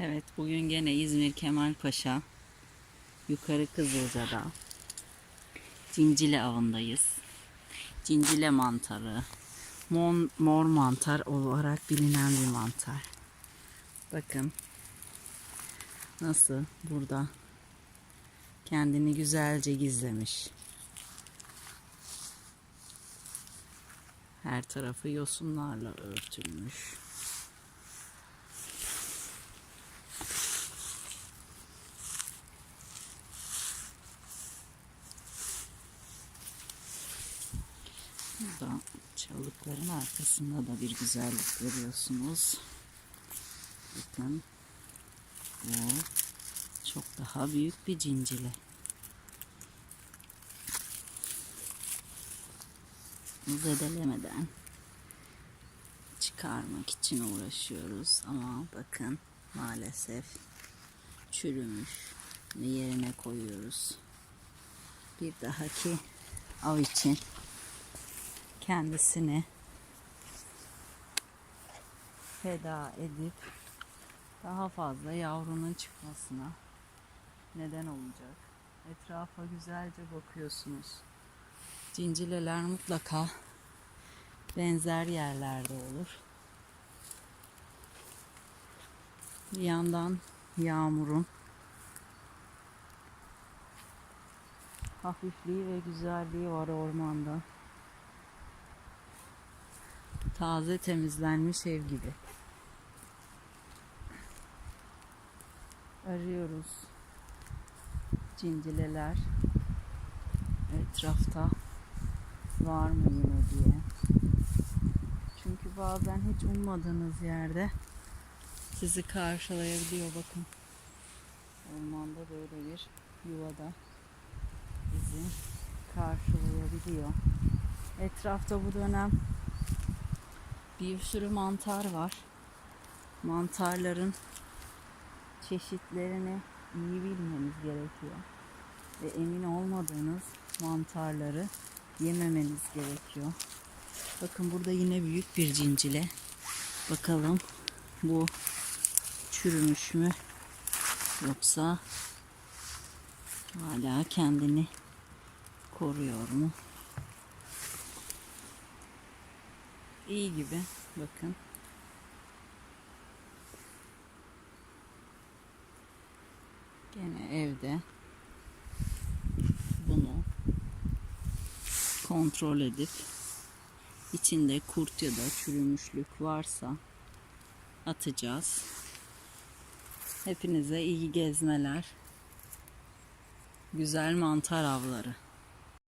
Evet bugün gene İzmir Kemalpaşa Yukarı Kızılca'da Cincile avındayız. Cincile mantarı mor, mor mantar olarak bilinen bir mantar. Bakın nasıl burada kendini güzelce gizlemiş. Her tarafı yosunlarla örtülmüş. Burada çalılıkların arkasında da bir güzellik görüyorsunuz. Bakın bu çok daha büyük bir cincile. Zedelemeden çıkarmak için uğraşıyoruz ama bakın maalesef çürümüş ve yerine koyuyoruz. Bir dahaki av için kendisini feda edip daha fazla yavrunun çıkmasına neden olacak. Etrafa güzelce bakıyorsunuz. Cincileler mutlaka benzer yerlerde olur. Bir yandan yağmurun hafifliği ve güzelliği var ormanda. Taze temizlenmiş ev gibi. Arıyoruz. Cincileler etrafta var mı yine diye. Çünkü bazen hiç ummadığınız yerde sizi karşılayabiliyor bakın. Ormanda böyle bir yuvada bizi karşılayabiliyor. Etrafta bu dönem bir sürü mantar var. Mantarların çeşitlerini iyi bilmeniz gerekiyor. Ve emin olmadığınız mantarları yememeniz gerekiyor. Bakın burada yine büyük bir cincile. Bakalım bu çürümüş mü yoksa hala kendini koruyor mu? İyi gibi. Bakın. Gene evde bunu kontrol edip içinde kurt ya da çürümüşlük varsa atacağız. Hepinize iyi gezmeler. Güzel mantar avları.